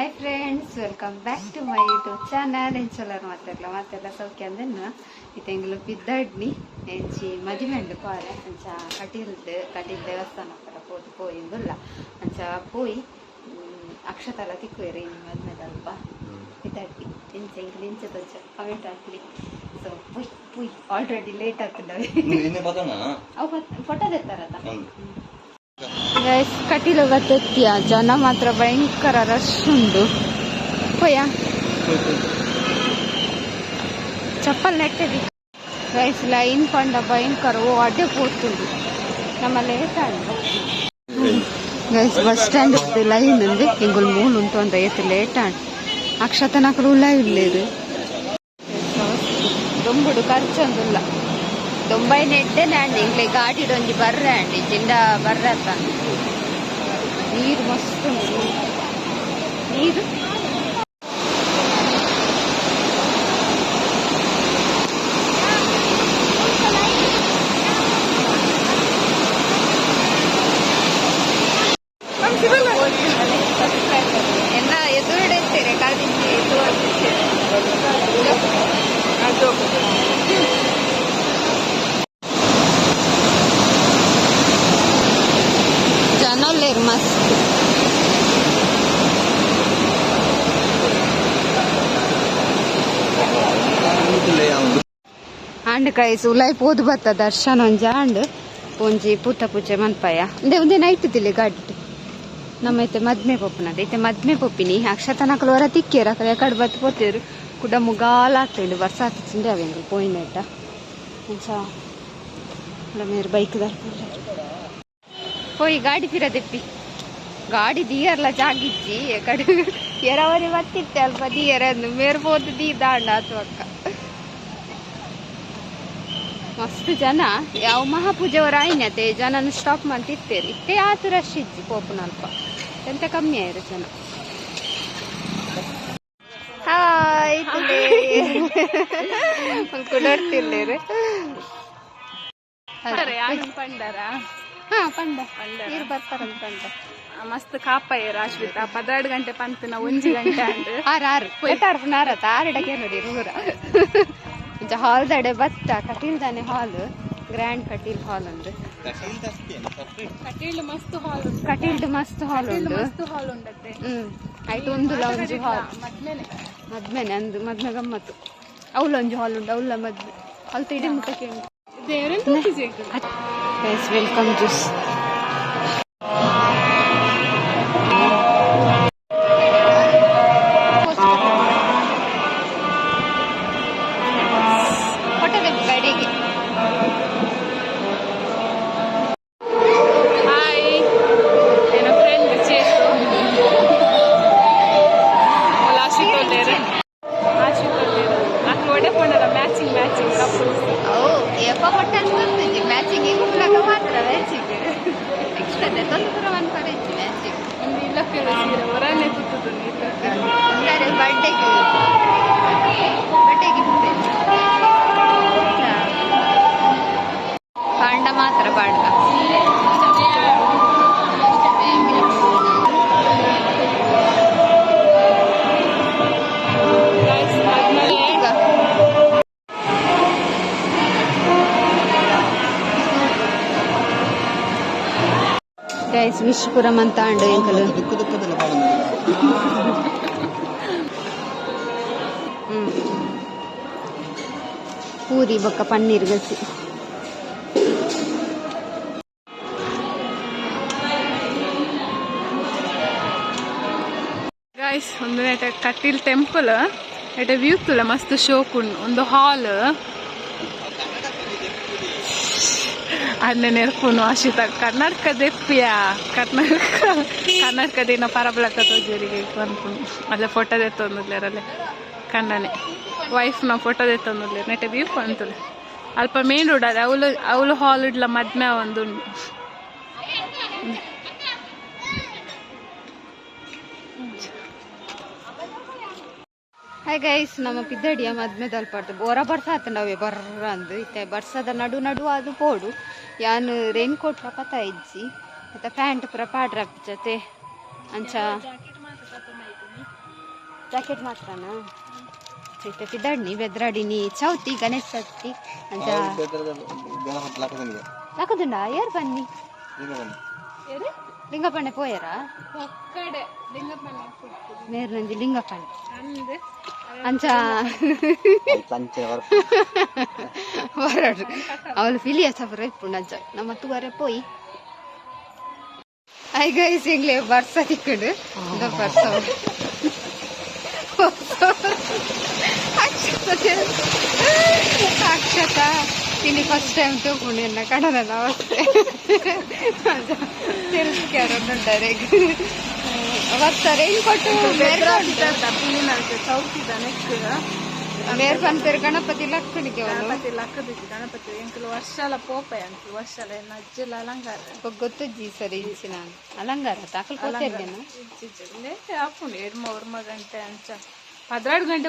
Hi friends welcome back to my YouTube channel ಎಂಚಲರ್ ಮಾತೆಲ್ಲ ಮಾತೆಲ್ಲ ಸೌಖ್ಯ ಅಂದನ್ನು ಇತ್ತೆಂಗ್ಲು ಬಿದ್ದಾಡ್ನಿ. ಎಂಚಿ ಮದುವೆ ಉಂಡು ಪಾರೆ. ಅಂಚ ಕಟೀಲ್ದು ಕಟೀಲ್ ದೇವಸ್ಥಾನ ಪರ ಹೋದು ಪೋಯಿಂದುಲ್ಲ. ಅಂಚ ಪೋಯಿ ಅಕ್ಷತಲ ತಿಕ್ಕುವೆರಿ. ಇನ್ನು ಮದ್ಮೆದ ಅಲ್ಪ ಬಿದ್ದಾಡ್ನಿ. ಎಂಚ ಇಂಗ್ಲು ಇಂಚ ತೊಂಚ ಕಮೆಂಟ್ ಹಾಕ್ಲಿ. ಸೊ ಪುಯ್ ಪುಯ್ ಆಲ್ರೆಡಿ ಲೇಟ್ ಆಗ್ತದೆ. ಇನ್ನೇ ಬದನ ಅವು ಫೋಟೋ ತೆತ್ತಾರಲ್ಲ ರೈಸ್ ಕಟೀಲು ಬರ್ತೈತಿಯ ಜನ ಮಾತ್ರ ಭಯಂಕರ ರಶ್ ಉಂಡು ಹೋಯ ಚಪ್ಪಲ್ ನೆಟ್ಟದಿ ರೈಸ್ ಲೈನ್ ಪಂಡ ಭಯಂಕರ ಓ ಅಡ್ಡೆ ಕೂರ್ತಿಂದು ನಮ್ಮ late guys bus stand line ఉంది ಇಂಗುಲ್ ಮೂಲ್ ಉಂಟು ಅಂತ ಏತು ಲೇಟ್ ಆಡ್ ಅಕ್ಷತನಕರು ಲೈವ್ ಇಲ್ಲೇದು ರೊಂಬುಡು ಖರ್ಚೊಂದುಲ್ಲ ದೊಂಬೈ ನೆಟ್ಟೆನೆ ಅಂಡಿ ಇಂಗ್ಲೆ ಗಾಡಿಡೊಂಜಿ ಬರ್ರೆ ಅಂಡಿ ಜಿಂಡ ಬರ್ರೆ ಅತ್ತ ನೀರು ಮಸ್ತ್ ಉಂಡು. ನೀರು ಎಲ್ಲ ಎದುರುಡೆ ಇರ್ತೀರಿ ಕಾಲಿಂಚಿ ಇದು ಜನಲ್ಲೇರು ಮಸ್ತ್ ಉಂಡು ಕೈಸ್ ಉಲಾಯಿ ಪೋದು ಬತ್ತ ದರ್ಶನ ಒಂಜಿ ಆಂಡ್ ಒಂಜಿ ಪೂತ ಪೂಜೆ ಮನ್ಪಾಯ ಅಂದೆ ಒಂದೆ ನೈಟ್ ತಿಳಿ ಗಾಡಿ ನಮ್ಮ ಐತೆ ಮದ್ಮೆ ಪೊಪ್ಪುನದ ಐತೆ ಮದ್ಮೆ ಪೊಪ್ಪಿನಿ. ಅಕ್ಷತನಕಲು ವರ ತಿಕ್ಕೇರ ಅಕಲ ಎಕಡೆ ಬತ್ತು ಪೋತೇರು ಕುಡ ಮುಗಾಲ ಆಗ್ತಿಂಡು ವರ್ಷ ಆಗ್ತಿಂಡೆ ಅವೆಂಗಲ್ ಪೋಯಿನೆಟ್ಟ ಮೇರು ಬೈಕ್ ದರ್ ಪೋಯಿ ಗಾಡಿ ಪಿರದೆಪ್ಪಿ ಗಾಡಿ ದೀಯರ್ಲ ಜಾಗಿಜ್ಜಿ. ಎಕಡೆ ಎರವರಿ ಬತ್ತಿತ್ತೆ ಅಲ್ಪ ದೀಯರ ಮೇರ್ಬೋದು ಪೋದು ದೀ ದಾಂಡ ಅಥವಾ ಮಸ್ತ್ ಜನ ಯಾವ ಮಹಾಪೂಜೆವರ ಆಯ್ನತೆ ಜನನ ಸ್ಟಾಪ್ ಮಾಡ್ತಿರ್ತೇರಿ. ಇತ್ತೆ ಆತು ರಶ್ ಇಜ್ಜಿ ಪೋಪುನಲ್ಪ ಎಂತ ಕಮ್ಮಿ ಆಯ್ರು ಜನ. ಹಾಯ್ ಕುಡರ್ತಿಲ್ಲೇರು. ಪಂಡರ ಹಾ ಪಂಡ. ನೀರು ಬರ್ತಾರಂತ ಪಂಡ. ಮಸ್ತ್ ಕಾಪಾಯ ರಾಶ್ವಿತ ಪದೆರಡು ಗಂಟೆ ಪಂತನ ಒಂಜಿ ಗಂಟೆ ಅಂದ್ರೆ ಆರ್ ಆರ್. ಆರತ ಆರ್ ನೋಡಿ ರೂರ ಇಂಚ ಹಾಲ್ ದಡೆ ಬತ್ತ ಕಟೀಲ್ದಾನೆ ಹಾಲ್ ಗ್ರ್ಯಾಂಡ್ ಕಟೀಲ್ ಹಾಲ್ ಅಂದ್ರೆ ಕಟೀಲ್ ಮಸ್ತ್ ಹಾಲ್ ಉಂಟು. ಕಟೀಲ್ಡ್ ಮಸ್ತ್ ಹಾಲ್ ಉಂಡು ಹ್ಮ್ ಆಯ್ತು ಒಂದು ಒಂಜಿ ಹಾಲ್ ಮದ್ಮೇನೆ ಅಂದು ಮದ್ಮೆ ಗಮ್ಮತ್ತು. ಒಂಜಿ ಹಾಲ್ ಉಂಡು ಅವಳ ಮದ್ವೆ. ಅಲ್ಲಿ ತಿಡಿ ಮುಟ್ಟಕ್ಕೆ ಉಂಟು. ವೆಲ್ಕಮ್ ಜ್ಯೂಸ್ ವಿಶ್ವಪುರಂ ಅಂತ ಅಂಡು ಎಂಕಲು ಪೂರಿ ಬೊಕ್ಕ ಪನ್ನೀರ್ ಗಸಿ ಗೈಸ್ ಒಂದು ನೆಟ ಕಟೀಲ್ ಟೆಂಪಲ್ ಎಟ ವ್ಯೂ ತುಲ, ಮಸ್ತ್ ಶೋಕುಂಡು ಒಂದು ಹಾಲ್ ಅದನ್ನೇ ನೆರ್ಪುನು ಆಶಿತ ಕರ್ನಾಟಕದ ದೆಪ್ಪಿಯ ಕರ್ನಾಟಕ ಕರ್ನಾಟಕದಿನ ಪರಬಲಕ ತೋಜರಿಗೆ ಅನ್ಪುನು ಅಲ್ಲ ಫೋಟೋ ದೆತ್ತೊಂದುಲ್ಲೇರಲ್ಲೇ ಕಣ್ಣನೆ ವೈಫ್ನ ಫೋಟೋ ದೆತ್ತೊಂದುಲ್ಲೇರು ನೆಟ ವ್ಯೂ ಪಂತುಲೆ ಅಲ್ಪ ಮೇನ್ ರೋಡ್ ಅದೇ ಅವಳು ಅವಳು ಹಾಲ್ ಇಡ್ಲ ಮದ್ಮೆ ಒಂದು ಹಾಯ್ ಗೈಸ್ ನಮ್ಮ ಪಿದ್ದಡಿಯ ಮದ್ಮೆ ತಲ್ಪಡ್ತು ಬೋರ ಬರ್ಸ ಆತಂಡವೆ ಬರ್ರ ಅಂದು. ಇತ್ತೆ ಬರ್ಸದ ನಡು ನಡು ಅದು ಪೋಡು ಯಾನು ರೈನ್ ಕೋಟ್ ಪತ ಇಜ್ಜಿ. ಮತ್ತೆ ಪ್ಯಾಂಟ್ ಪುರ ಪಾಡ್ರ ಜೊತೆ. ಅಂಚ ಜಾಕೆಟ್ ಮಾತ್ರನಾ? ಚೈತೆ ಪಿದಾಡ್ನಿ ಬೆದ್ರಾಡಿನಿ. ಚೌತಿ ಗಣೇಶ ಚೌತಿ. ಅಂಚ ನಾಕದುಂಡ ಯಾರು ಬನ್ನಿ? ಲಿಂಗಪ್ಪಣ್ಣೆ ಪೋಯರಾ? ಒಕ್ಕಡೆ. ಮೇರ್ ನಂಜಿ ಲಿಂಗಪ್ಪನ. ಅಂದೆ ಅಂಚ ಹೊರಡ್ರಿ ಹೊರ ಹೊರಡು. ಅವಳು ಫಿಲಿಯ ಸಫರ್ ಇಪ್ಪುಂಡು ಅಂಚ. ನಮ್ಮ ತೂವರೆ ಪೋಯಿ. ಐ ಗೈಸ್ ಇಂಗ್ಲೇ ಬರ್ಸ ತಿಕ್ಕಂಡು ಬರ್ಸ. ಅಕ್ಷತ ಇಲ್ಲಿ ಫಸ್ಟ್ ಟೈಮ್ ತಗೊಂಡು ಎನ್ನ ಕಡದ ಅವಸ್ಥೆ. ತಿರ್ಸ್ಕ್ಯಾರುಂಟಾರೆ ಬರ್ತಾರೆ ಹೆಂಗ್ ಕೊಟ್ಟು ಚೌಕಿದ ನೆಕ್ ಮೇರ್ ಪಂಪೇರ್ ಗಣಪತಿ ಲಕ್ಕಣಿಗೆ ಅವನು ಗಣಪತಿ ಲಕ್ಕದಿದ್ದು ಗಣಪತಿ ಎಂಕಲು ವರ್ಷಲ ಪೋಪೆ ಅಂತ ವರ್ಷಲ ಏನು ಅಜ್ಜಲ ಅಲಂಕಾರ. ಗೊತ್ತಜ್ಜಿ ಸರಿ ಇಂಚಿನ ಅಲಂಗಾರ ತಾಕಲ್ ಕೊಟ್ಟಿದ್ದೇನೆ ಹಾಕೊಂಡು ಎರಡು ಮೂರು ಮೂರು ಗಂಟೆ ಅಂಚ. ಹದಿನಾರು ಗಂಟೆ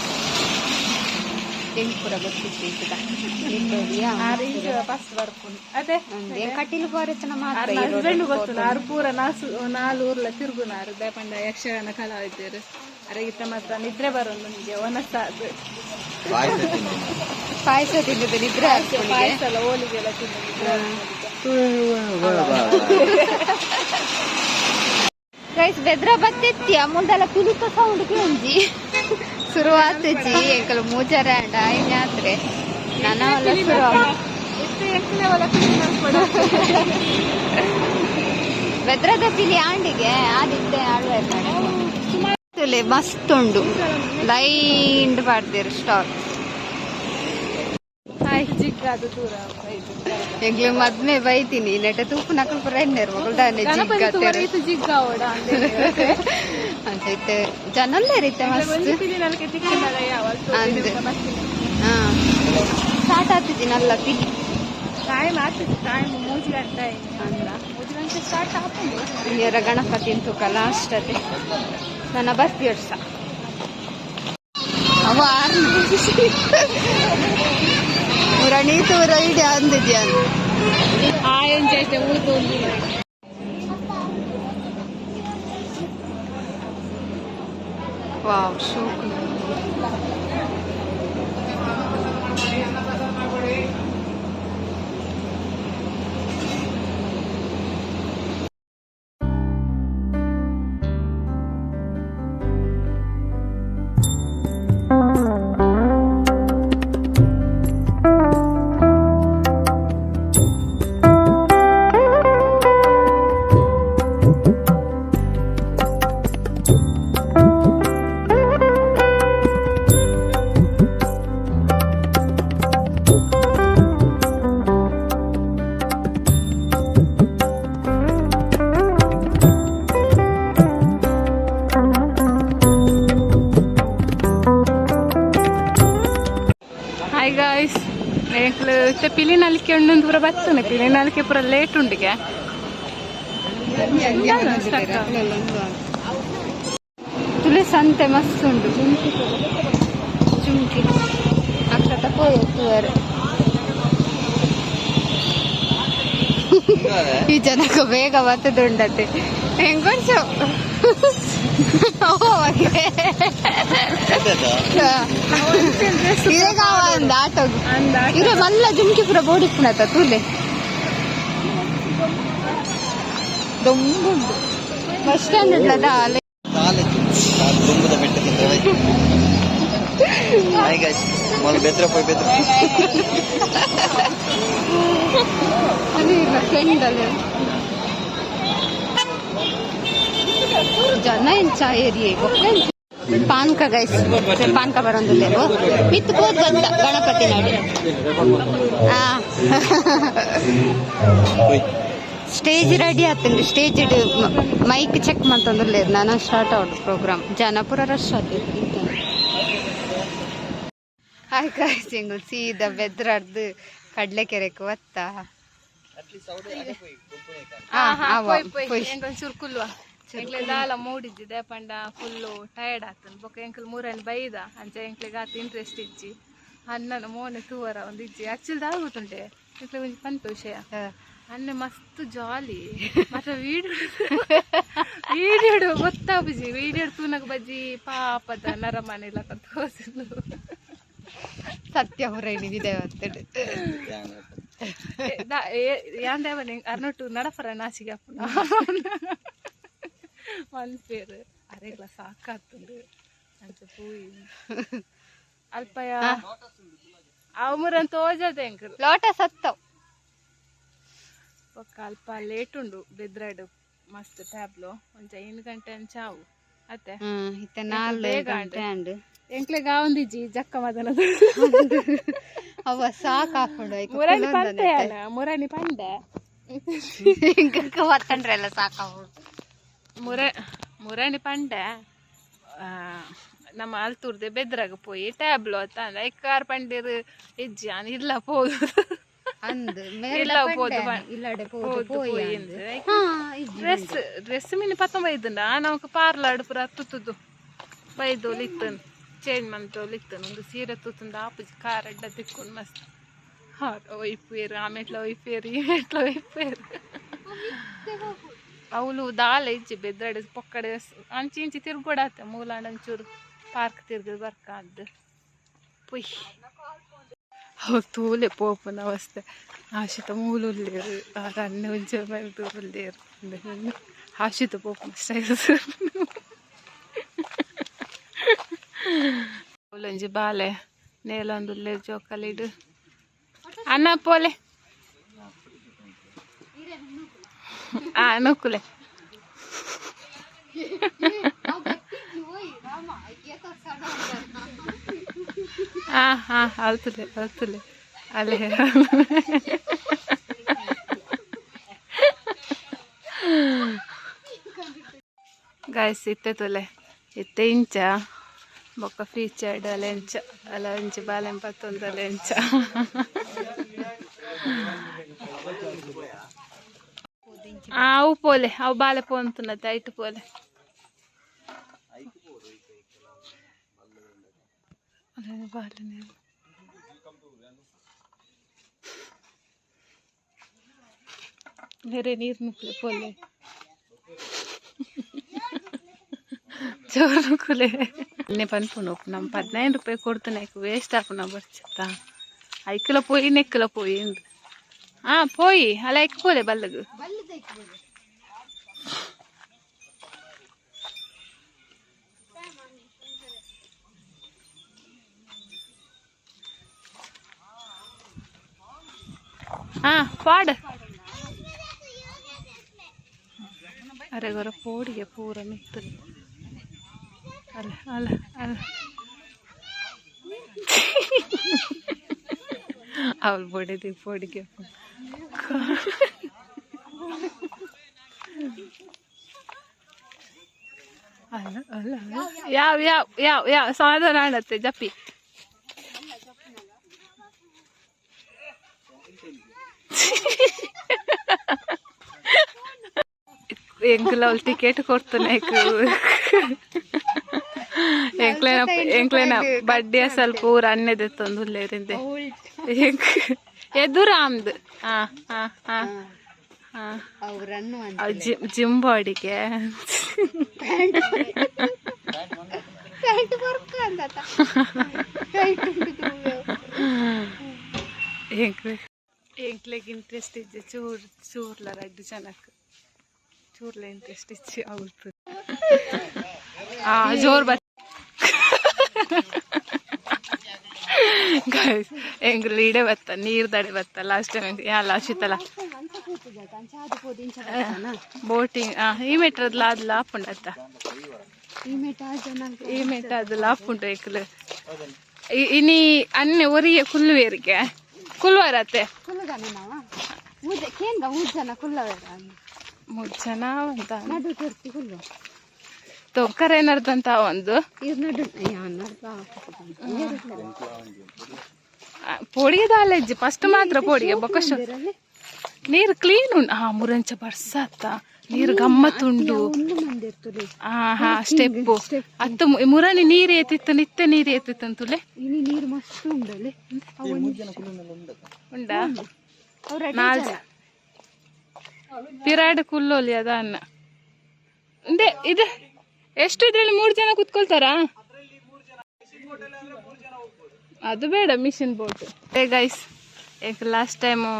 ಇಂಚು ಬಸ್ ಬರ್ಕೊಂಡು ಅದೇ ಅಂದೆ ಕಟೀಲು ಮಾತ್ರ ಹಸ್ಬೆಂಡ್ ಗೊತ್ತು ಆರು ಪೂರ ನಾಸು ನಾಲ್ ಊರ್ಲ ತಿರುಗುನಾರು ಬೇಪಂಡ ಯಕ್ಷಗಾನ ಕಲಾವಿದರು ಅರಗಿತ್ತ ಮಾತ್ರ ನಿದ್ರೆ ಬರೋದು ನಿಮಗೆ ಒನಸಾದು ಪಾಯಸ ತಿಂದಿದ್ದು ನಿದ್ರೆ ಪಾಯಸ ಎಲ್ಲ ಹೋಳಿಗೆ ಎಲ್ಲ ತಿಂದು ನಿದ್ರೆ ಗೈಸ್ ಬೆದ್ರ ಬತ್ತೆತ್ತಿ ಮುಂದೆಲ್ಲ ಪಿಲಿಕ ಸೌಂಡ್ ಕೇಂಜಿ ನನವಲ್ಲ ಶುರು ಎಷ್ಟು ಎಂಟನೇ ಒಲ ಬೆದ್ರದ ಪಿಲಿ ಆಂಡಿಗೆ ಆದಿತ್ತೆ ಆಳ್ವೆ ಮಸ್ತ್ ಉಂಡು. Lined ಪಾಡ್ದಿರು stock. ಎಂಗ್ಲು ಮದ್ಮೆ ಬೈತೀನಿ. ನೆಟ ತೂಪು ನಕಲ್ ಪುರ ಎಣ್ಣೆರು ಮಗಳು ದಾನೆ ಗಣಪತಿ ತುಮರ ಜಿಗ್ಗತ್ತೇರು ಇದು ಜಿಗ್ಗ ಅಂತ ಇತ್ತೆ ಜನಲ್ಲೇ ರೀತೆ ಮಸ್ತ್. ಹಾ. ಸ್ಟಾರ್ಟ್ ಆಗ್ತಿದ್ದೀನಲ್ಲ ಪಿಲಿ ಟೈಮ್ ಆಗ್ತದೆ ಟೈಮ್ ಮೂಜಿ ಗಂಟೆ ಅಂದ ಮೂಜಿ ಗಂಟೆ ಸ್ಟಾರ್ಟ್ ಹಾಕೊಂಡು ಇನ್ನೆರ ಗಣಪತಿ ತೂಕ ಲಾಸ್ಟ್ ಅದೇ ನನ್ನ ಬರ್ತಿ ವರ್ಷ. ಅವ ತೂರ ಇಡಿ ಅಂದಿದ್ಯ? ಆ ಎಂಜೈತೆ ಉಳಿದು ಒಂದು ವಾವ್ ಪೂರ ಬರ್ತನೆ ಪಿಲಿ ನಲಿಕೆ ಪೂರ ಲೇಟ್ ಉಂಡಿಗೆ ತುಲೆ ಸಂತೆ ಮಸ್ತ್ ಉಂಡು ಚುಂಕಿ ಅಕ್ಷತ ಪೋಯತ್ತುವರು ಈ ಜನಕ್ಕೆ ಬೇಗ ಬರ್ತದುಂಡತೆ ಹೆಂಗೊಂಚು ಈಗ ಒಂದು ಆಟೋ ಅಂದ ಇರ ಮಲ್ಲ ಜುಮ್ಕಿ ಪುರ ಬೋಡಿಪ್ಪುಣತ ತೂಲೆ ದೊಂಬುಂಡು ಬಸ್ ಸ್ಟ್ಯಾಂಡ್ ಉಂಟದ ಅಲೆ ಕಾಲು ದುಂಬದ ಬೆಟ್ಟಕ್ಕಿಂತ ಹಾಯ್ ಗಾಯ್ಸ್ ಮೊದಲು ಬೆದ್ರ ಪೋಯ್ ಬೆದ್ರ ಅದು ಇಲ್ಲ ಫ್ರೆಂಡ್ ಅಲ್ಲಿ ಜನ ಎಂಚ ಏರಿಯೆ ಪಾನ್ಕ ಗೈಸ್ ಪಾನ್ಕ ಬರೋದಿಲ್ಲೇನು ಮಿತ್ತು ಕೋದ್ ಬಂದ ಗಣಪತಿ ನೋಡಿ. ಸ್ಟೇಜ್ ರೆಡಿ ಆತಂడి ಸ್ಟೇಜ್ ಮೈಕ್ ಚೆಕ್ ಮಾಡ್ತಂದ್ರಲ್ಲ ನಾನು ಸ್ಟಾರ್ಟ್ ಆವ್ಡು ಪ್ರೋಗ್ರಾಮ್ ಜನ ಪೂರ ರಶ್ ಆತಿತ್ತು ಹಾಯ್ ಕಾಯ್ಸ್ ಎಂಗಳು ಸೀದಾ ಬೆದ್ರಾಡ್ದು ಕಡ್ಲೆಕೆರೆಕ್ ಒತ್ತ ಹಾ ಹಾ ಸುರ್ಕುಲ್ವ. ಎಂಕ್ಲೆ ದಾಲ ಮೂಡಿದ್ದಿ ದೇಪಂಡ ಫುಲ್ಲು ಟಯರ್ಡ್ ಆತನ್ ಬೊಕ ಎಂಕಲ್ ಮೂರನ್ನು ಬೈದ ಅಂಚ ಎಂಕ್ಲೆಗ್ ಆತ ಇಂಟ್ರೆಸ್ಟ್ ಇಜ್ಜಿ. ಅಣ್ಣನ ಮೋನೆ ತೂವರ ಒಂದು ಇಜ್ಜಿ. ಆಕ್ಚುಲಿ ದಾಗುತ್ತುಂಟೆ ಎಂಕ್ಲೆ ಒಂಜಿ ಪಂತ ವಿಷಯ. ಅನ್ನ ಮಸ್ತ್ ಜಾಲಿ ಮತ್ತೆ ವೀಡಿಯೋ ಗೊತ್ತಾ ಗೊತ್ತಾಪುಜಿ ವೀಡಿಯೋ ತೂನಗ ಬಜ್ಜಿ ಪಾಪದ ನರಮನೆ ಲಕ ತೋಸಿದ್ಲು ಸತ್ಯ ಹೊರೈನಿ ವಿದೆ ಒತ್ತಡು ಯಾಂದೇವನಿ ಅರ್ನೊಟ್ಟು ನಡಪರ ನಾಸಿಗೆ ಅಪ್ಪನ ಒಂದ್ ಪೇರು ಅರೆಗ್ಲ ಸಾಕಾತುಂಡು ಅಂಚ ಪೂಯಿ. ಅಲ್ಪಯ ಅವಮುರನ್ ತೋಜದೆ ಎಂಕಲ್ ಲೋಟ ಸತ್ತವ್ ಬೊಕ್ಕ ಅಲ್ಪ ಲೇಟ್ ಉಂಡು ಬೆದ್ರಾಡು. ಮಸ್ತ್ ಟ್ಯಾಬ್ಲು ಒಂಚ ಐನು ಗಂಟೆ ಚಾವು. ಅತ್ತೆ ಇತ್ತೆ ನಾಲ್ಕು ಗಂಟೆ ಅಂಡು. ಎಂಕ್ಲೆಗ ಜಿ ಜಕ್ಕ ಮದನದ. ಅವ ಸಾಕ್ ಹಾಕೊಂಡು ಮುರಾಣಿ ಪಂಡೆ. ಮುರಾಣಿ ಇಂಕ ಒತ್ತಂಡ್ರೆಲ್ಲ ಸಾಕಾವು ಮುರ ಮುರಣಿ ಪಂಡೆ ನಮ್ಮ ಅಲ್ತೂರ್ದೆ ಬೆದ್ರಾಗ ಪೋಯಿ ಟ್ಯಾಬ್ಲು ಅಂತ ಅಂದ. ಕಾರ್ ಪಂಡಿರ್ ಇಜ್ಜಿ ಅನ್ ಇಲ್ಲ ಪೋದು. ಅಂದು ಇಲ್ಲ ಪೋದು ಪೋಯಿ ಅಂದ್ರೆ ಡ್ರೆಸ್ ಡ್ರೆಸ್ ಮಿನಿ ಪತ್ತೊಂಬ ಬೈದಂಡ ನಮಕ್ ಪಾರ್ಲಾಡ್ ಪುರ ತುತ್ತುದು ಬೈದು ಲಿತ್ತನ್ ಚೇಂಜ್ ಮಂತೋ ಲಿತ್ತನ್ ಒಂದು ಸೀರೆ ತುತ್ತಂದ ಆಪುಜಿ ಕಾರ್ ಅಡ್ಡ ತಿಕ್ಕೊಂಡು ಮಸ್ತ್. ಹಾ ಒಯ್ಪೇರು ಆಮೆಟ್ಲ ಒಯ್ಪೇರು ಈ ಮೆಟ್ಲ ಒಯ್ಪೇರು ಅವಳು ದಾಲ ಇಜ್ಜಿ ಬೆದ್ರಡೆ ಪೊಕ್ಕಡೆ ಅಂಚಿ ಇಂಚಿ ತಿರ್ಗೊಡಾತೆ ಮೂಲಾಂಡ್ ಒಂಚೂರು ಪಾರ್ಕ್ ತಿರ್ಗದು ಬರ್ಕಾದ್ದು ಪುಯ್. ಅವಾಗ ತೂಲೆ ಪೋಪನ ಅವಸ್ಥೆ. ಆಶಿತ ಮೂಲುಲ್ಲೇರು ಉಳ್ಳೇರು. ಒಂಚ ಮೇಲೆ ಆಶಿತ ಪೋಪನ ಅವಳಂಜಿ ಬಾಲೆ ನೇಲೊಂದುಲ್ಲೆ ಜೋಕಲಿಡು. ಅನ್ನ ಪೋಲೆ. ಆ ನೊಕ್ಕುಲೆ ಹಾ ಹಾ ಅಳ್ತಲೆ ಅಳ್ತಲೆ ಅಲ್ಲೇ ಗಾಯ್ಸ್ ಇತ್ತೆ ತುಲೆ ಇತ್ತೆ ಇಂಚ ಬೊಕ್ಕ ಫೀಚರ್ಡ್ ಅಲೆಂಚ ಅಲ್ಲ ಇಂಚ ಬಾಲೆಂ ಪತ್ತೊಂದು ಅಲೆಂಚ ಆ ಅವು ಪೋಲೆ ಅವು ಬಾಲೆ ಪೋಂತುನತ್ತೆ ಐಟು ಪೋಲೆ ಅದೇ ಬಾಲೆನೆ ಬೇರೆ ನೀರು ನುಕ್ಕಲೆ ಪೋಲೆ ಜೋರು ನುಕ್ಕಲೆ ಇನ್ನೇ ಪನ್ಪುನು ನಮ್ಮ ಹದಿನೈದು ರೂಪಾಯಿ ಕೊಡ್ತಾನೆ ಐಕು ವೇಸ್ಟ್ ಆಪುನ ಬರ್ಚತ್ತ ಐಕಲ ಪೋಯಿ ನೆಕ್ಕಲ ಪೋಯಿ ಎಂದು ಆ ಪೋಯಿ ಅಲ್ಲ ಐಕ್ ಪೋಲೆ ಬಲ್ಲಗು ആ പാട് അരെ കുറെ പോടിയ പൂര മിത്ത് അല്ല അല്ല അല്ല അവൾ പൊടിയത് പൊടിക്കും ಅಲ್ಲ ಅಲ್ಲ ಅಲ್ಲ. ಯಾವ ಯಾವ ಯಾವ ಯಾವ ಸಮಾಧಾನ ಆಡತ್ತೆ ಜಪ್ಪಿ ಎಂಕ್ಲ ಅವ್ಳು ಟಿಕೆಟ್ ಕೊಡ್ತಾನೆ ಎಂಕ್ಲೇನ ಎಂಕ್ಲೇನ ಬಡ್ಡಿಯ ಸ್ವಲ್ಪ ಊರ ಅನ್ನದ ತಂದು ಲೇರಿಂದೆ ಎದುರು ಆಮ್ದು. ಹಾ ಹಾ ಹಾ ಹಾ ಜಿಮ್ ಜಿಮ್ ಬಾಡಿಗೆ. ಎಂಕ್ಲೆಗ್ ಇಂಟ್ರೆಸ್ಟ್ ಇದ್ದೆ? ಚೂರ್ ಚೂರ್ಲ ರಡ್ಡು ಜನಕ್ಕೆ ಚೂರ್ಲ ಇಂಟ್ರೆಸ್ಟ್ ಇಚ್ಚಿ ಅವ್ರದ್ದು ಆ ಜೋರ್ ಬತ್ ಗೈಸ್ ಎಂಗ್ಲ ಇಡೆ ಬತ್ತ ನೀರ್ ದಡೆ ಬತ್ತ ಲಾಸ್ಟ್ ಟೈಮ್ ಯಾಲ ಶೀತಲ ಬೋಟಿಂಗ್ ಈ ಮೆಟ್ರದ್ಲ ಅದ್ಲ ಆಪುಂಡತ್ತ ಈ ಮೆಟ ಜನ ಈ ಮೆಟ್ಟ ಅದ್ಲ ಆಪುಂಡು ಎಂಕ್ಲು ಇ- ಇನಿ ಅನ್ನೆ ಒರಿಯ ಕುಲ್ಲುವೇರಿಗೆ ಕುಲ್ವರತ್ತೆ. ಕುಲ್ಲಗಾನ ನಾವ? ಮುದ್ದೆ ಕೇಂದ್ರ ಮೂರ್ ಜನ ಕುಲ್ಲವೇರ ಮೂರ್ ಜನ ಅಂತ ನಡು ಕರೆ ಕುಲ್ಲು ತೊಕ್ಕರ ಏನರ್ದಂತ ಒಂದು ಪೋಡಿಗೆ ದಾಲೆಜ್ಜಿ ಫಸ್ಟ್ ಮಾತ್ರ ಪೋಡಿಗೆ ಬೊಕ್ಕಷ್ಟು ನೀರು ಕ್ಲೀನ್ ಉಂಟು. ಹಾ ಮುರಂಚ ಬರ್ಸತ್ತ. ನೀರು ಗಮ್ಮತ್ತುಂಡು ಹಾ ಹಾ ಸ್ಟೆಪ್ಪು ಅತ್ತು ಮುರಣಿ ಮುರನಿ ನೀರು ಏತಿತ್ತು ನಿತ್ಯ ನೀರು ಏತಿತ್ತು ಅಂತುಲೆ ನೀರು ಮಸ್ತ್ ಉಂಡಲ್ಲಿ. ಉಂಡಾ? ಅವ್ರ ನಾಲ್ಕು ಪಿರಾಡ್ ಕುಲ್ಲೋಲಿ ಅದ ಅನ್ನ ಇದೆ ಇದು. ಎಷ್ಟು ಇದ್ರಲ್ಲಿ ಮೂರು ಜನ ಕುತ್ಕೊಳ್ತಾರಾ? ಅದು ಬೇಡ, ಮಿಷಿನ್ ಬೋಟ್. ಏ guys last time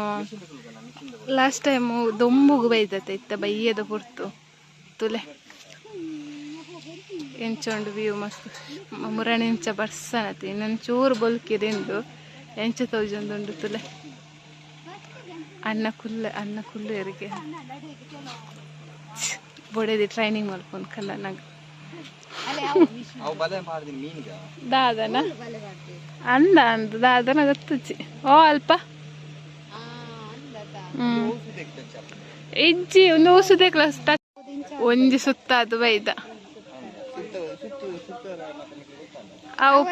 last time ದೊಂಬುಗು ಬೈದತ್ತೆ ಇತ್ತ ಬೈಯದ ಹೊರ್ತು. ತುಲೆ. ಎಂಚೊಂಡು ವ್ಯೂ ಮಸ್ತ್. ಮುರಣಿ ಇಂಚ ಬರ್ಸನತಿ ಇನ್ನೊಂದು ಚೂರು ಬಲ್ಕಿರಿಂದು ಎಂಚ ತೌಜಂದುಂಡು ತುಲೆ. ಅನ್ನ ಕುಲ್ಲ, ಅನ್ನ ಕುಲ್ಲು ಎರಿಗೆ ಬೊಡೆದಿ ಟ್ರೈನಿಂಗ್ ಮಲ್ಕೊಂಡು ಕಲ್ಲ ನಂಗೆ ಅವು ಬಲೆ ಮಾಡಿದೀನಿ ಮೀನಿಗೆ ದಾದನ? ಅಂದ ಅಂದ ದಾದನ ಗೊತ್ತಿ ಓ ಅಲ್ಪ. ಹ್ಮ್. ಇಜ್ಜಿ ಒಂದು ಹೊಸದೇ ಕ್ಲಾಸ್ ಒಂಜಿ ಸುತ್ತ ಅದು ಬೈದ ಅವು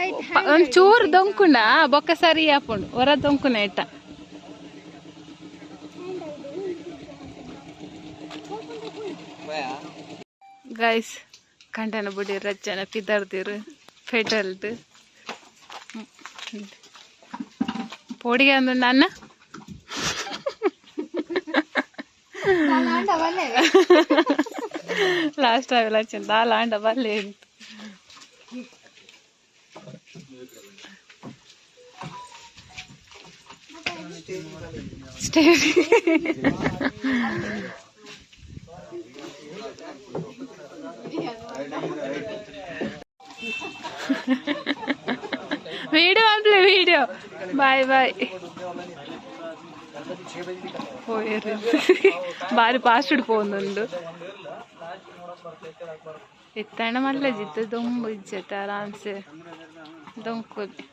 ಒಂದ್ ಚೂರು ದೊಂಕುಂಡ ಬೊಕ್ಕ ಸರಿ ಹಾಕೊಂಡು ಹೊರ ದೊಂಕುನ ಇಟ್ಟ. ಗೈಸ್ ಕಂಡನ ಬುಡಿ ರಜ್ಜನ ಪಿದರ್ದಿರು ಫೆಡಲ್ದು ಪೋಡಿಗೆ ಅಂದು ನನ್ನ ಲಾಸ್ಟ್ ಅವೆಲ್ಲ ಚಂದ ಲಾಂಡ ಬಲ್ಲೆ ಅಂತ ಸ್ಟೇ വീഡിയോ ആണല്ലേ വീഡിയോ ബൈ ബൈ പോയത് ഭാര്യ പാസ്വേഡ് പോകുന്നുണ്ട് ಎತ್ತಣಮಲ್ಲ ಜಿತ್ತು ದೊಂಬು ಇಜ್ಜತ್ತ ಆರಾಮ್ಸೆ ದೊಂಕೊಲಿ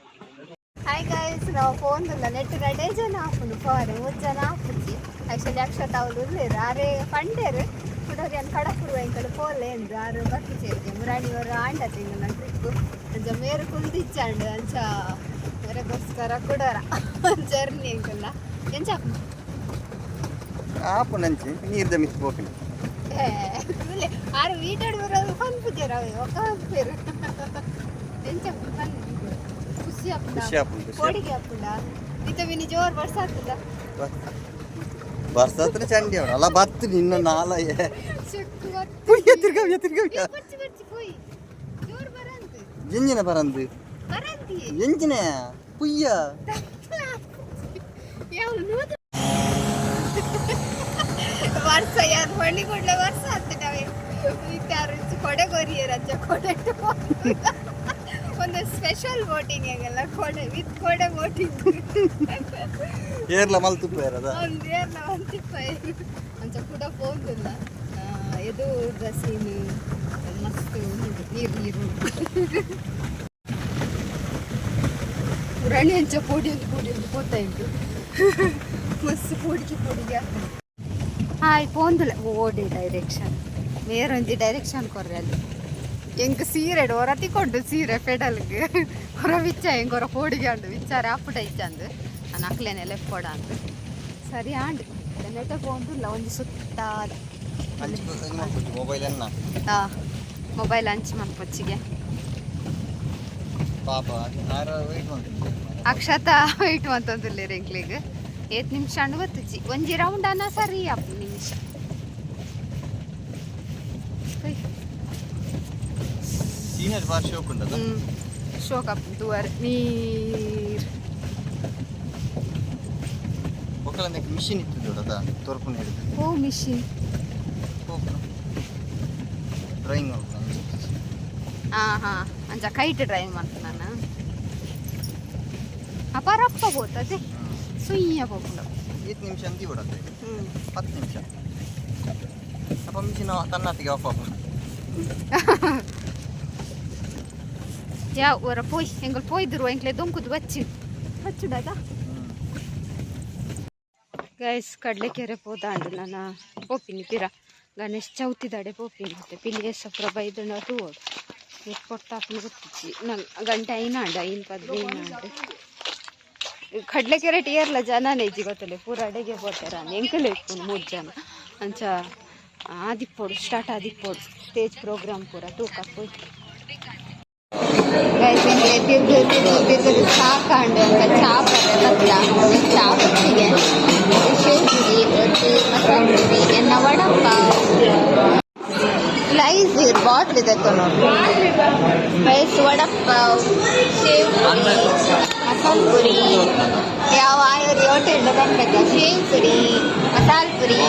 ಹಾಯ್ ಗೈಸ್ ನಾವು ಫೋನ್ ನೆಟ್ ರಡೇ ಜನ ಹಾಪುಂಡು ಫೋನ್ ಮೂರು ಜನ ಹಾಪುಜಿ ಆಕ್ಚುಲಿ ಅಕ್ಷತ ಅವ್ರು ಉಳ್ಳೇರು ಆರೆ ಪಂಡೇರು ದೊಡ್ಡವ್ರು ಕಡಕುರು ಎಂಕಡೆ ಪೋಲೆ ಎಂದು ಆರು ಬರ್ತಿ ಸೇರಿದೆ ಮುರಾಣಿಯವರು ಆಂಡ ತಿಂಗಳ ಟ್ರಿಪ್ಪು ಅಂಚ ಮೇರು ಕುಲ್ದಿಚ್ಚಾಂಡು ಅಂಚ ಅವರಿಗೋಸ್ಕರ ಕೊಡೋರ ಜರ್ನಿ ಎಂಕಲ್ಲ ಎಂಚ ಆಪು ನಂಚಿ ನೀರ್ದ ಮಿಸ್ ಬೋಕಿನ ಏ ಆರು ವೀಟಾಡು ಬರೋದು ಪಂಪಿದ್ದೀರ ಒಕ್ಕ ಹಂಪಿರು ಎಂಚ ಬಂದು ಖುಷಿ ಆಪುಂಡ ಕೋಡಿಗೆ ಆಪುಂಡ ಮಿತ ಮಿನಿ ಜೋರು ಬರ್ಸಾಕ್ತದ ಬರ್ಸತ್ರ ಚಂಡಿ ಅವಳು ಅಲ್ಲ ಬರ್ತೀನಿ ಇನ್ನು ನಾಲ ಎತ್ತಿರ್ಕ ಎತ್ತಿರ್ಕ ಎಂಜಿನ ಬರಂದು ಎಂಜಿನ ಪುಯ್ಯ ವರ್ಷ ಯಾರು ಹೊಳಿ ಕೊಡ್ಲೆ ವರ್ಷ ಆಗ್ತಿದ್ದಾವೆ ಕೊಡೆ ಕೊರಿಯರ ಕೊಡೆ ಒಂದು ಸ್ಪೆಷಲ್ ಬೋಟಿಂಗ್ ಆಗಲ್ಲ ಕೊಡೆ ವಿತ್ ಕೋಡೆ ಬೋಟಿಂಗ್ ಏರ್ಲ ಮಲ್ತು ಬೇರದ ಒಂದು ಏರ್ಲ ಒಂದು ತಿಪ್ಪ ಅಂಚ ಕೂಡ ಹೋಗಿಲ್ಲ ಇದು ಸೀನ್ ಮಸ್ತ್ ನೀರು ನೀರು ಪುರಾಣಿ ಅಂಚ ಪೋಡಿ ಒಂದು ಪೋಡಿ ಒಂದು ಪೋತಾ ಇದ್ದು ಮಸ್ತ್ ಪೋಡಿಗೆ ಪೋಡಿಗೆ ಹಾಯ್ ಪೋಂದುಲೆ ಓಡಿ ಡೈರೆಕ್ಷನ್ ಬೇರೊಂದು ಡೈರೆಕ್ಷನ್ ಕೊರ್ರೆ ಅಲ್ಲಿ. ಎಂಕ್ ಸೀರೆ ಹೊರ ತಿಕೊಂಡು ಸೀರೆ ಪೆಡಲ್ಗೆ ಹೊರ ವಿಚ್ಚ ಹೆಂಗ್ ಹೊರ ಪೋಡಿಗೆ ಅಂಡು ವಿಚಾರ ಅಪ್ಪುಟ ಇಚ್ಚಂದು ನಾನು ಅಕ್ಲೇನೆ ಲೆಫ್ಟ್ ಕೊಡ ಅಂದು ಸರಿ ಆಂಡ್ ನೆಟ ಪೋಂದುಲ್ಲ ಒಂದು ಮೊಬೈಲ್ ಅನ್ನ ಮೊಬೈಲ್ ಹಂಚಿ ಮಾಡ್ತೀನಿ ಅಕ್ಷತ ಇಟ್ಟು ಅಂತಂದಿಲ್ಲ ರೆಂಕ್ಲಿಗೆ ಏತ್ ನಿಮಿಷ ಅಂಡು ಗೊತ್ತಿಚ್ಚಿ ಒಂಜಿ ರೌಂಡ್ ಅನ್ನ ಸರಿ ಅಪ್ಪು ಸೀನಿಯರ್ ಬಾರ್ ಶೋಕ್ ಉಂಟದ? ಶೋಕ್ ಅಪ್ ದುವರ್ ನೀರ್. ಒಕ್ಕಲ ಮಿಷಿನ್ ಇತ್ತು ದೊಡ್ಡದ ತೋರ್ಪುನ ಹಿಡಿದು ಓ ಮಿಷಿನ್ ಡ್ರಾಯಿಂಗ್ ಹಾ ಹಾ. ಅಂಚ ಕೈಟ್ ಡ್ರೈವ್ ಮಾಡ್ತ ನಾನು. ಅಪರಪ್ಪ ಹೋತದೆ ಸುಯ್ಯ ಹೋಗ್ಲು. ಐದು ನಿಮಿಷ ಅಂತಿ ಬಿಡತ್ತೆ ಹತ್ತು ನಿಮಿಷ. ಅಪ್ಪ ಮಿಷಿನ್ ತನ್ನತ್ತಿಗೆ ಆಫ್ ಆಫ್ ಯಾವ ಊರ ಪೋಯ್ ಎಂಗಲ್ ಪೋಯ್ದ್ರು ಎಂಕ್ಲೆ ದೊಂಕುದು ಬಚ್ಚಿ ಹಚ್ಚುಡದ ಗೈಸ್ ಕಡಲೆಕೆರೆ ಪೋದಾಂಡು ನಾನು ಪೋಪಿನಿ ಪಿರ ಗಣೇಶ್ ಚೌತಿದಾಡೆ ಪೋಪಿನಿ ಮತ್ತೆ ಪಿಲ್ಲಿಗೆ ಸಪ್ರ ಬೈದಣ್ಣ ತೂವೋಡು ಎಟ್ ಕೊಟ್ಟಾಪನ ಗೊತ್ತಿಚ್ಚಿ ನನ್ನ ಗಂಟೆ ಐನಾಂಡ ಐನ್ ಪದ್ ಐನಾಂಡು. ಕಡ್ಲೆ ಕೆರೆಟ್ ಏರ್ಲ ಜನನೇ ಇಜ್ಜಿ ಗೊತ್ತಲೆ ಪೂರ ಅಡೆಗೆ ಹೋಗ್ತಾರ ಎಂಕಲೆ ಇತ್ತು ಮೂರು ಜನ. ಅಂಚ ಆದಿಪ್ಪೋಡು ಸ್ಟಾರ್ಟ್ ಆದಿಪ್ಪೋಡು ಸ್ಟೇಜ್ ಪ್ರೋಗ್ರಾಮ್ ಪೂರ ತೂಕ ಹೋಯ್ತು. ತಿರ್ದು ತಿರ್ದು ತಿರ್ದು ಸಾಕಾಂಡು ಅಂತ ಚಾಪದ ಬತ್ತ ಚಾಪತ್ತಿಗೆ ಶೇಪುರಿ ಒತ್ತಿ ಮಸಾಲೆ ಪುರಿ ಎನ್ನ ವಡಪ್ಪ ಸ್ಲೈಸ್ ಇರ್ ಬಾಟ್ಲ್ ಇದೆ ನೋಡಿ ಸ್ಲೈಸ್ ವಡಪ್ಪ ಶೇವ್ ಪುರಿ ಮಸಾಲೆ ಪುರಿ ಯಾವ ಆಯೋರಿ ಹೋಟೆಲ್ ಬಂದಾಗ ಶೇವ್ ಪುರಿ ಮಸಾಲೆ ಪುರಿ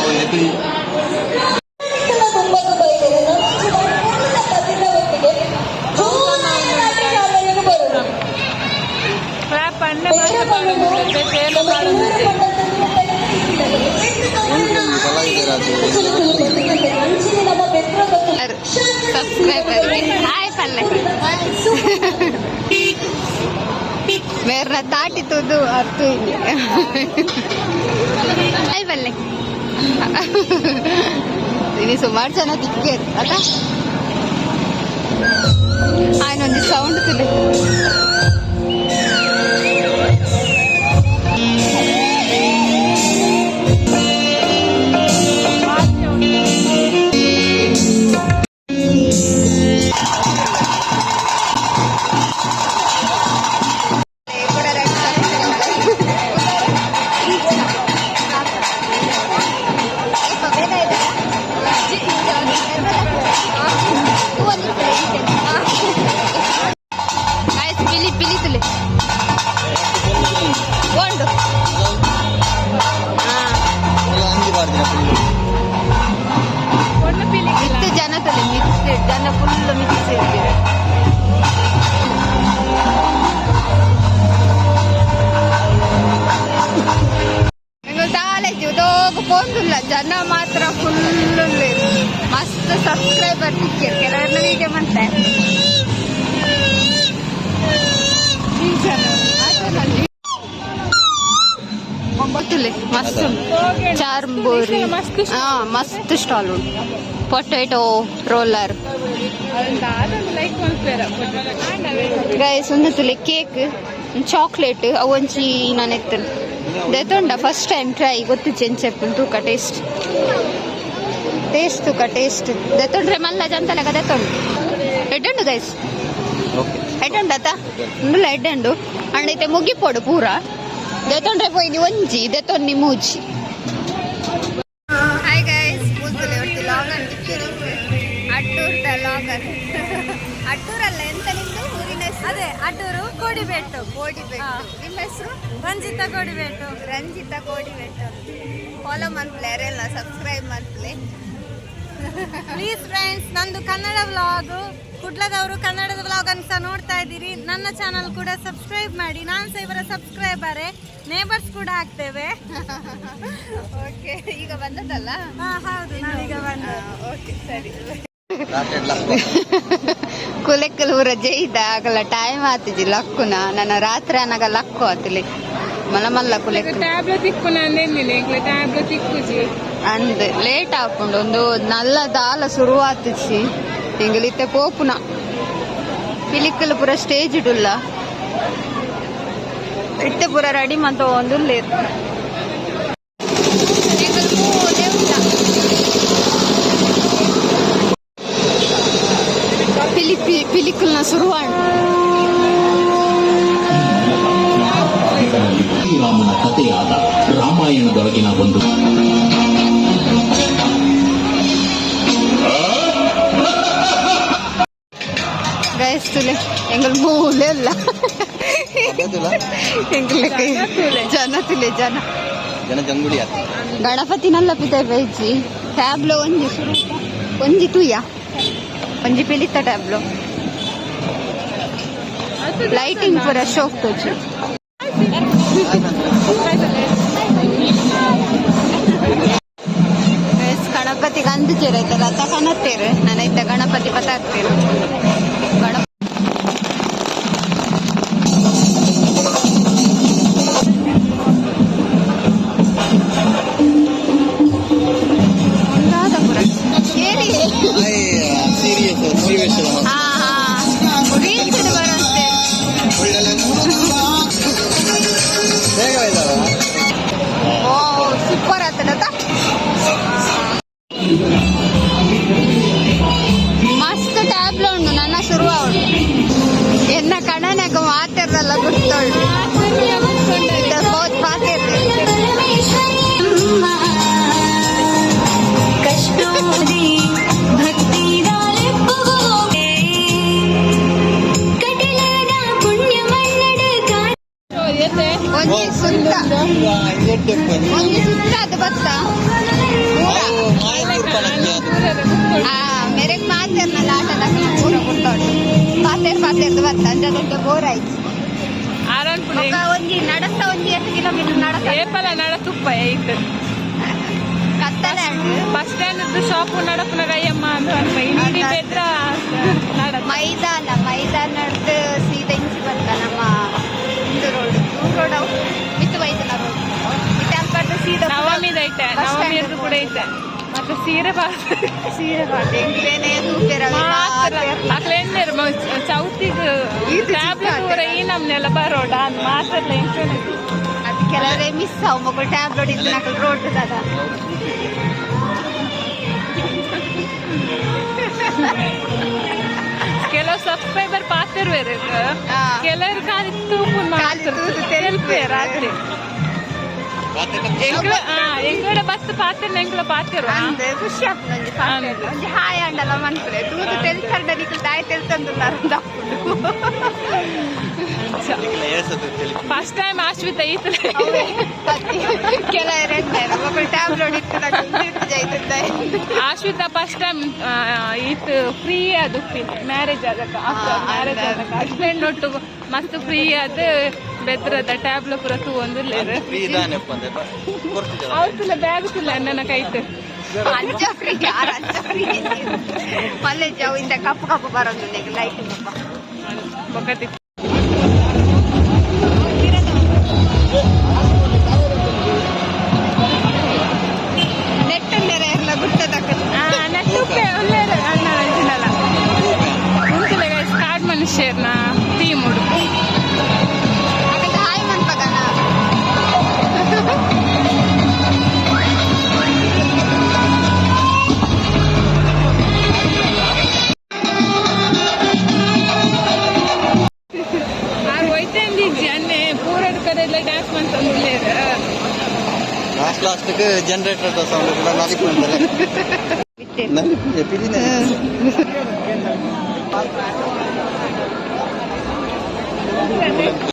ಇನ್ನು ಸುಮಾರು ಜನ ದಿಕ್ಕೆ ಅಲ್ಲ ಆಯ್ನೊಂದು ಸೌಂಡ್ ತುಲೆ ಮಸ್ತ್ ಸ್ಟಾಲ್. ಉಂಟು ಪೊಟೇಟೊ ರೋಲರ್ ಗೈಸ್ ಒಂದು ತುಲೆ ಕೇಕ್ ಚಾಕ್ಲೇಟ್ ಅವೊಂಚಿ ನಾನು ಎತ್ತನು ದೆತೊಂಡ ಫಸ್ಟ್ ಟೈಮ್ ಟ್ರೈ ಗೊತ್ತು ಚೆಂಚೆಪ್ಪು ತೂಕ ಟೇಸ್ಟ್ ಟೇಸ್ಟ್ ತೂಕ ಟೇಸ್ಟ್ ದೆತೊಂಡ್ರೆ ಮಲ್ಲ ಜಂತಲೆಗ ದೆತೊಂಡು ಎಡ್ಡುಂಡು ಗೈಸ್ ಎಡ್ಡುಂಡು ಅತ್ತ ಉಂಡುಲ ಎಡ್ಡುಂಡು ಇತ್ತೆ ಮುಗಿಪೋಡು ಪೂರ. ದೆತೊಂಡ್ರೆ ಪೋಯಿ ಒಂಜಿ ದೆತೊನ್ನಿ ಮೂಜಿ. ಅಡ್ಡೂರು ಕೋಡಿಬೇಟು ಕೋಡಿಬೆಟ್ಟು ನಿಮ್ಮ ಹೆಸರು? ರಂಜಿತ ಕೋಡಿಬೇಟು ರಂಜಿತ ಕೋಡಿಬೆಟ್ಟು ಫಾಲೋ ಮಾಡ್ಪ್ಲೆ ಯಾರೆಲ್ಲ ಸಬ್ಸ್ಕ್ರೈಬ್ ಮಂತ್ಲಿ ಪ್ಲೀಸ್ ಫ್ರೆಂಡ್ಸ್ ನಂದು ಕನ್ನಡ ವ್ಲಾಗ್ ಕುಡ್ಲದವರು ಕನ್ನಡದ ವ್ಲಾಗ್ ಅಂತ ನೋಡ್ತಾ ಇದ್ದೀರಿ. ನನ್ನ ಚಾನಲ್ ಕೂಡ ಸಬ್ಸ್ಕ್ರೈಬ್ ಮಾಡಿ. ನಾನು ಸಹ ಇವರ ಸಬ್ಸ್ಕ್ರೈಬರೇ ನೇಬರ್ಸ್ ಕೂಡ ಆಗ್ತೇವೆ. ಓಕೆ ಈಗ ಬಂದದಲ್ಲ ಹಾ ಹೌದು ಈಗ ಬಂದ. ಓಕೆ ಸರಿ. ಕುಲೆಕ್ಕಲ್ ಊರ ಜೈದ ಆಗಲ ಟೈಮ್ ಆತಿಜಿ ಲಕ್ಕುನ. ನನ್ನ ರಾತ್ರಿ ಅನಗ ಲಕ್ಕು ಆತಿಲಿ. ಮಲ್ಲ ಮಲ್ಲ ತಿಕ್ಕುಜಿ ಅಂದ್ ಲೇಟ್ ಹಾಕೊಂಡು ಒಂದು ನಲ್ಲ ದಾಲ ಶುರು ಆತಿಸಿ ಎಂಗಲಿತ್ತೆ ಪೋಪುನ ಪಿಲಿಕ್ಕಲು ಪೂರ ಸ್ಟೇಜ್ ಇಡುಲ್ಲ ಇತ್ತೆ ಪೂರ ರೆಡಿ ಮಂತ ಒಂದು ಲೇರ್ ಶುರುವಾಣ ಶ್ರೀರಾಮನ ಕಥೆಯಾದ ರಾಮಾಯಣದೊಳಗಿನ ಒಂದು ಗಯಸ್ತುಲೆ ಎಂಗಲ್ ಮೂಲೆ ಅಲ್ಲ. ಎಂಗಲಕ್ಕೆ ಜನ ತುಲೆ ಜನ. ಜನ ಜಂಗುಳಿ ಗಣಪತಿ ನಲ್ಲ ಪಿತ ಬೈಜಿ ಟ್ಯಾಬ್ಲೋ ಒಂಜಿ ಒಂಜಿ ತೂಯ ಒಂಜಿ ಪಿಲಿತ ಟ್ಯಾಬ್ಲೋ ಲೈಟಿಂಗ್ ಪೂರ ಶೋಕ್ ತೋಚು ಗಣಪತಿಗೆ ಅಂದು ಚೇರೈತೆ ರಥ ಕಾಣತ್ತೇರು ನಾನೈತೆ ಗಣಪತಿ ಪತಾಕ್ತೇರು ಸುತ್ತಾದ ಭತ್ತ ಮೇರೆಗ್ ಮಾತೇರ್ನಲ್ಲ ಆಟದಾಗ ಪೂರ ಕೊಟ್ಟೋಡು ಪಾತೇರ್ ಪಾತೇರ್ದು ಭತ್ತ ಅಂಜ ದೊಡ್ಡ ಬೋರ್ ಆಯ್ತು ಒಂಜಿ ನಡಸ್ತ ಒಂಜಿ ಎಷ್ಟು ಕಿಲೋಮೀಟರ್ ನಡಸ ಏಪಲ ನಡ ತುಪ್ಪ ಐತೆ ಕತ್ತಲೆ ಬಸ್ ಸ್ಟ್ಯಾಂಡ್ ಶಾಪ್ ನಡಪನ ಗಯ್ಯಮ್ಮ ಅಂತ ಇಲ್ಲಿ ಬೆದ್ರ ಮೈದಾನ ಮೈದಾನ ನಡ್ದು ಸೀದಾ ಇಂಚಿ ನಮ್ಮ ಹಿಂದೂ ರೋಡ್. ರೋಡ್ ಮಿತ್ತು ಮೈದಾನ ರೋಡ್ ಇಟ್ಟು ಅನ್ಕೊಂಡು ಸೀದಾ ನವಮಿದ ಐತೆ ಬಸ್ ಸ್ಟ್ಯಾಂಡ್ ನವಮಿಯದು ಕೂಡ ಐತೆ ಮತ್ತೆ ಸೀರೆ ಬಾ ಸೀರೆ ಮಾತ್ರ. ಈ ಚೌತಿಗ್ ಟ್ಯಾಬ್ಲೆಟ್ ಈ ನಮ್ನೆಲ್ಲ ಬರೋಡ ಅಂದ್ ಮಾತ್ರ ಅದು ಕೆಲವರೇ ಮಿಸ್ ಅವು ಮಕ್ಕಳು ಟ್ಯಾಬ್ಲೆಟ್ ಇದ್ದು ನಕಲ್ ರೋಡ್ ದಾದ ಕೆಲವು ಸಬ್ಸ್ಕ್ರೈಬರ್ ಪಾತಿರ್ವೇರು ಹಾ. ಕೆಲವರು ಖಾಲಿ ತೂಪು ತೂಪು ರಾತ್ರಿ. ಬಸ್ ಪಾತಿರ್ ಎಂಗ್ಳ ಪಾತಿರು ಅಂದ್ ಖುಷಿ ಆಗ್ತದೆ ಒಂಜಿ ಪಾತ್ರೆ. ಅಂದ್. ಒಂಜಿ ಹಾಯ್ ಅಂಡಲ ಮನ್ಪುರೆ ತೂದು ತೆಲ್ಕಂಡ ನಿಕಲ್ ದಾಯ್ ತೆಲ್ತಂದುಲ್ಲಾರ ಫಸ್ಟ್ ಟೈಮ್ ಆಶ್ವಿತ ಈತಲೆ ಕೆಲವರೇ ಮಕ್ಕಳು ಟ್ಯಾಬ್ಲೆಟ್ ಇತ್ತು ಆಶ್ವಿತ ಫಸ್ಟ್ ಟೈಮ್ ಈತ್ ಫ್ರೀ ಅದು ಮ್ಯಾರೇಜ್ ಆದಕ್ಕ ಮ್ಯಾರೇಜ್ ಅಂದ. ಆದಕ್ಕ. ಹಸ್ಬೆಂಡ್ ಒಟ್ಟು ಮಸ್ತ್ ಫ್ರೀ ಆದ ಬೆದ್ರದ ಟ್ಯಾಬ್ಲ ಪುರ ತೂವೊಂದು ಅವ್ತುಲ ಬ್ಯಾಗ್ ತುಲ್ಲ ನನ್ನ ಕೈತೆ. ಅಂಚ ಫ್ರೀ ಯಾರು ಅಂಚ ಫ್ರೀ ಮಲ್ಲೆ ಜಾವು ಇಂದ ಕಪ್ಪು ಕಪ್ಪು ಬರೋದು ಲೈಟ್ ಬೊಕತಿ ಲಾಸ್ಟ್ ಲಾಸ್ಟ್ಗೆ ಜನರೇಟರ್ ಸೌಂಡ್ ಕೂಡ ನಲಿಪ್ ಮಾಡ್ತಾರೆ ನಲಿಪ್ ಪಿಲಿನ Thank you.